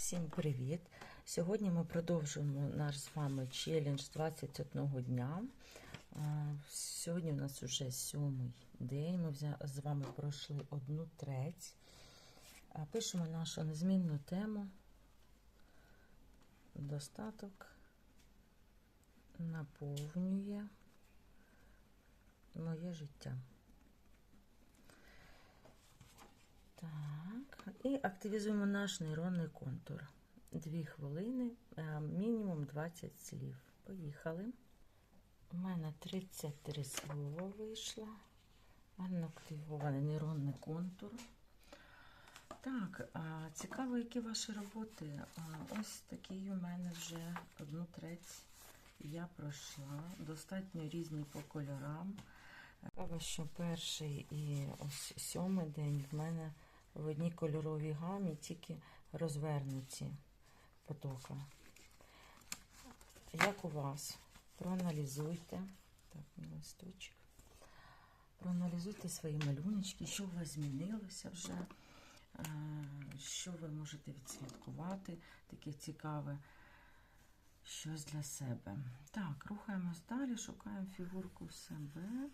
Всім привіт! Сьогодні ми продовжуємо наш з вами челендж 21 дня. Сьогодні у нас вже сьомий день. Ми з вами пройшли одну треть. Пишемо нашу незмінну тему. Достаток наповнює моє життя. Так, і активізуємо наш нейронний контур. Дві хвилини, е, мінімум 20 слів. Поїхали. У мене 33 слова вийшло. У мене активований нейронний контур. Так, цікаво, які ваші роботи. Ось такий у мене вже одну треть я пройшла. Достатньо різні по кольорам. Цікаво, що перший і ось сьомий день в мене в одній кольоровій гамі тільки розвернуті потока. Як у вас? Проаналізуйте. Так, листочок. Проаналізуйте свої малюночки, що у вас змінилося вже, е, що ви можете відслідкувати, таке цікаве щось для себе. Так, рухаємось далі, шукаємо фігурку себе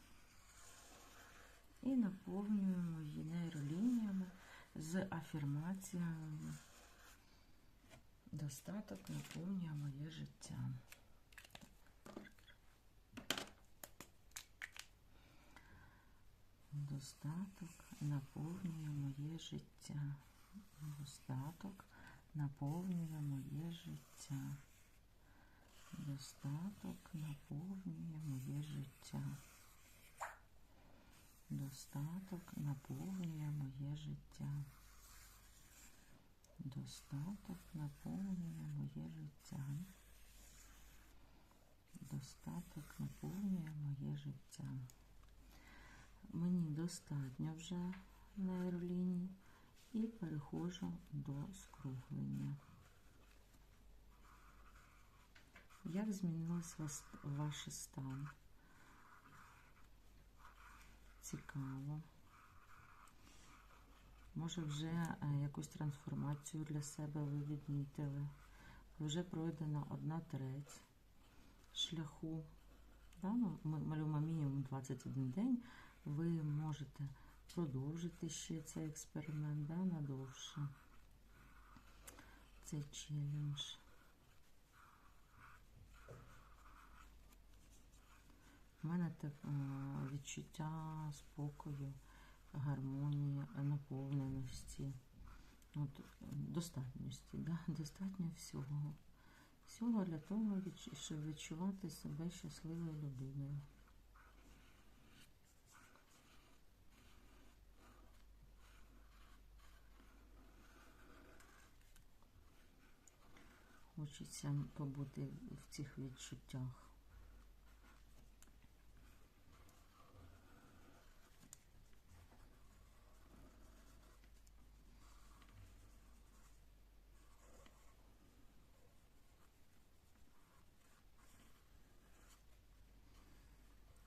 і наповнюємо її нейролініями з афірмаціями. Достаток наповнює моє життя. Достаток наповнює моє життя. Достаток наповнює моє життя. Достаток наповнює моє життя. Достаток наповнює моє життя. Достаток наповнює моє життя. Достаток наповнює моє життя. Мені достатньо вже нейроліній і переходжу до скруглення. Як змінилось ваш стан? Цікаво. Може, вже е, якусь трансформацію для себе ви відмітили. Вже пройдена одна треть шляху. Да? Ну, ми малюємо мінімум 21 день. Ви можете продовжити ще цей експеримент да, надовше. Цей челендж. У мене так, е, відчуття спокою, гармонії, наповненості, от, достатності, да? достатньо всього. Всього для того, щоб відчувати себе щасливою людиною. Хочеться побути в цих відчуттях.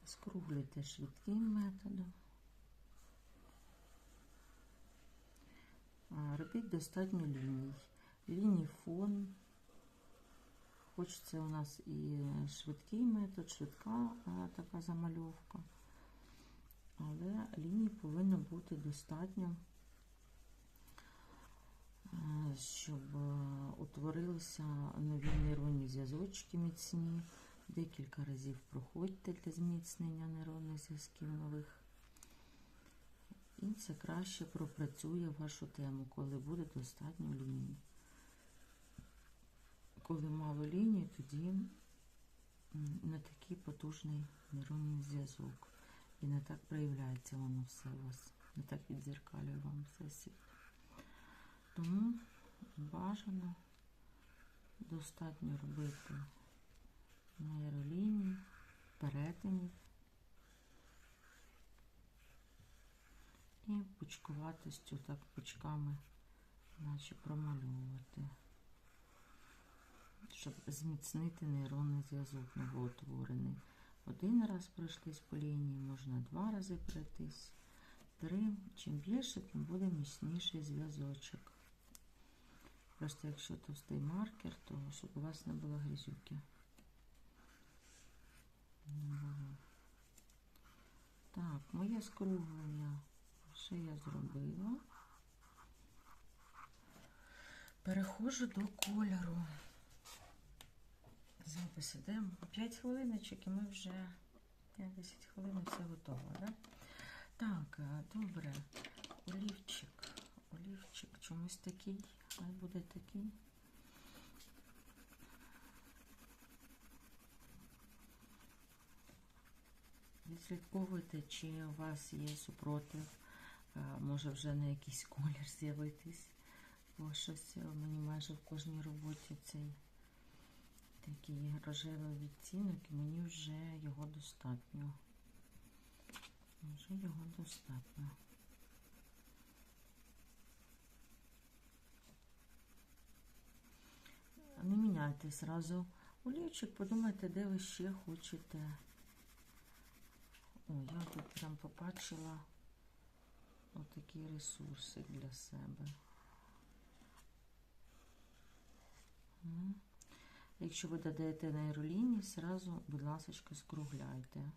Скруглюйте швидким методом. Робіть достатньо ліній. Ліній фон. Хочеться у нас і швидкий метод, швидка така замальовка. Але ліній повинно бути достатньо, щоб утворилися нові нейронні зв'язочки міцні. Декілька разів проходьте для зміцнення нейронних зв'язків нових. І це краще пропрацює вашу тему, коли буде достатньо ліній. Коли мало ліній, тоді не такий потужний нейронний зв'язок. І не так проявляється воно все у вас, не так відзеркалює вам все світ. Тому бажано достатньо робити нейроліній, перетинів і пучкуватостю так пучками, наче промальовувати, щоб зміцнити нейронний зв'язок новоутворений. Один раз пройшлись по лінії, можна два рази пройтись, три. Чим більше, тим буде міцніший зв'язочок. Просто якщо товстий маркер, то щоб у вас не було грізюки. Так, моє скруглення вже я зробила. Переходжу до кольору. Запис іде 5 хвилиночок і ми вже 10 хвилин все готово, да? Так, е, добре. Олівчик. Олівчик чомусь такий. Хай буде такий. Відслідковуйте, чи у вас є супротив, е, може вже на якийсь колір з'явитись. Бо щось е, мені майже в кожній роботі цей такий рожевий відтінок, і мені вже його достатньо. Вже його достатньо. Не міняйте зразу олівчик, подумайте, де ви ще хочете. Я тут прям побачила отакі ресурси для себе. Якщо ви додаєте на аеролінії, зразу, будь ласка, скругляйте.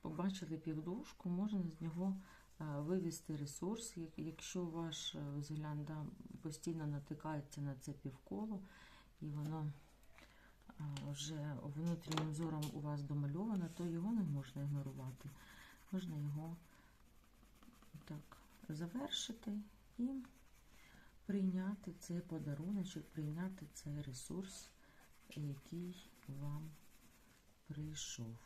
Побачили півдужку, можна з нього а, вивести ресурс. Якщо ваш е, взгляд постійно натикається на це півколо, і воно вже внутрішнім зором у вас домальовано, то його не можна ігнорувати. Можна його так завершити і прийняти цей подаруночок, прийняти цей ресурс, який вам прийшов.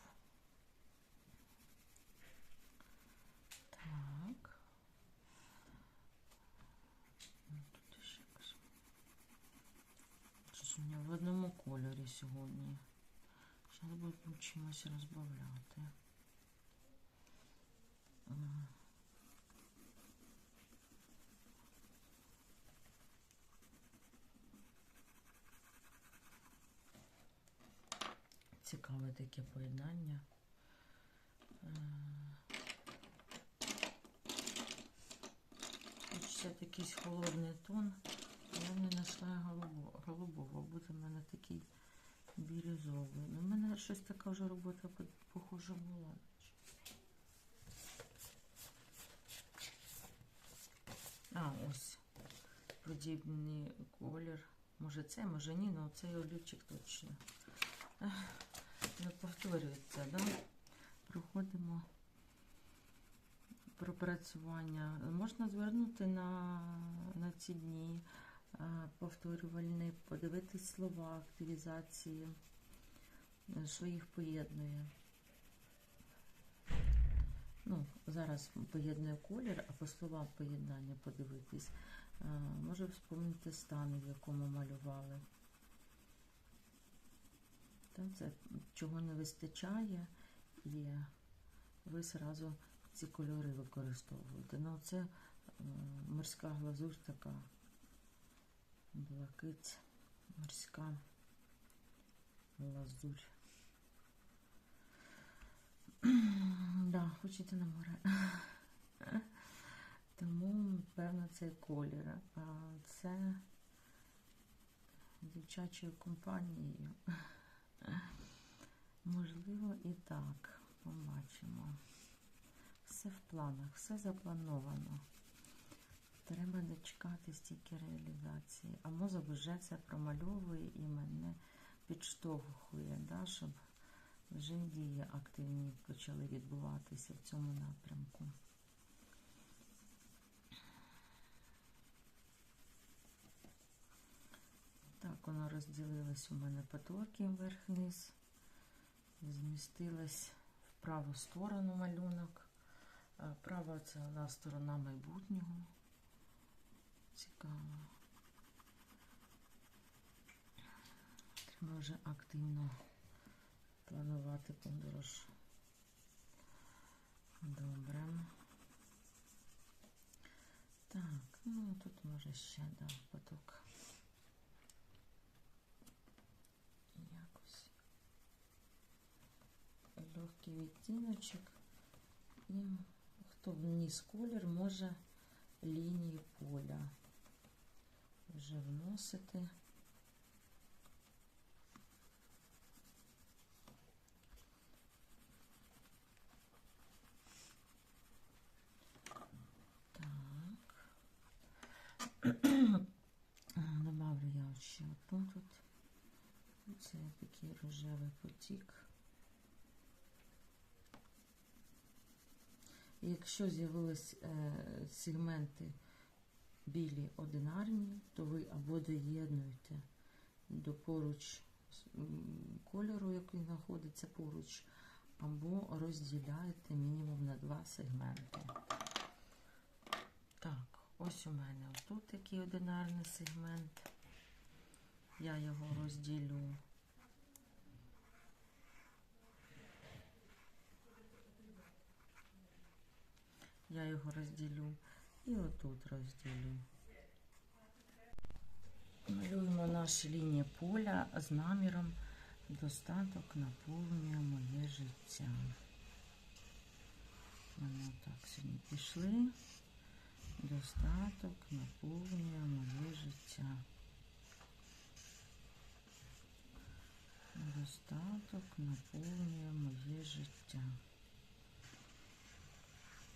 Так. Ну, Тут ще якось. Щось у мене в одному кольорі сьогодні. Зараз будемо чимось розбавляти. Цікаве таке поєднання. Хочеться якийсь холодний тон. Знайшла голубо- голубого, буде в мене такий бірюзовий. Ну, в мене щось така вже робота по- похожа була. А, ось. Подібний колір. Може це, може ні, але цей олівчик точно. Не повторюється, да? Проходимо пропрацювання. Можна звернути на, на ці дні е, повторювальні, подивитись слова активізації, е, що їх поєднує. Ну, зараз поєднує колір, а по словам поєднання подивитись. Е, Може вспомнити стан, в якому малювали. Та це чого не вистачає, і ви зразу ці кольори використовуєте. Ну, це морська глазурь така, блакить, морська глазурь. да, хочете на море. Тому, певно, цей колір. Це дівчачою компанією. Можливо, і так. Побачимо. Все в планах, все заплановано. Треба дочекатись тільки реалізації. А мозок вже це промальовує і мене підштовхує, да, щоб вже дії активні почали відбуватися в цьому напрямку. Так, воно розділилось у мене потоки вверх-вниз, змістилось в праву сторону малюнок. А Права це у сторона майбутнього. Цікаво. Треба вже активно планувати подорож. Добре. Так, ну тут може ще да, поток. Якось. Легкий відтіночок. І хто вніс колір, може лінії поля вже вносити. Так. Добавлю я ще одну тут. Це такий рожевий потік. Якщо з'явились е, сегменти білі одинарні, то ви або доєднуєте до поруч кольору, який знаходиться поруч, або розділяєте мінімум на два сегменти. Так, ось у мене тут такий одинарний сегмент. Я його розділю. Я його розділю і отут розділю. Малюємо наші лінії поля з наміром достаток наповнює моє життя. Вони так сьогодні пішли. Достаток наповнює моє життя. Достаток наповнює моє життя.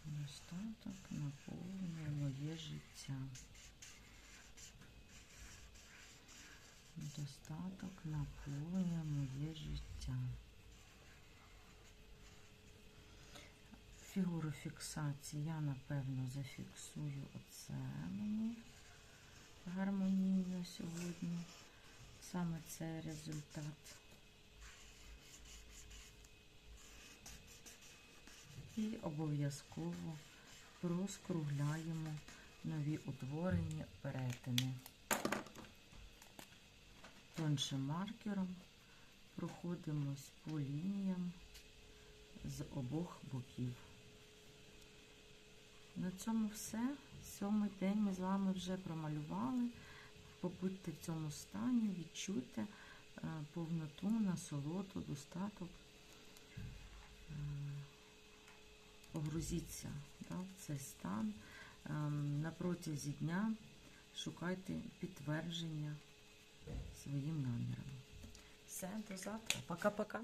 Достаток наповнює Моє. Достаток наповнює моє життя. Фігуру фіксації я, напевно, зафіксую оце мені гармонійно сьогодні. Саме цей результат. І обов'язково розкругляємо нові утворені перетини. Тоншим маркером проходимось по лініям з обох боків. На цьому все. Сьомий день ми з вами вже промалювали. Побудьте в цьому стані, відчуйте е, повноту, насолоду, достаток. Е, Погрузіться да, в цей стан. Ем, На протязі дня шукайте підтвердження своїм намірам. Все, до завтра. Пока-пока.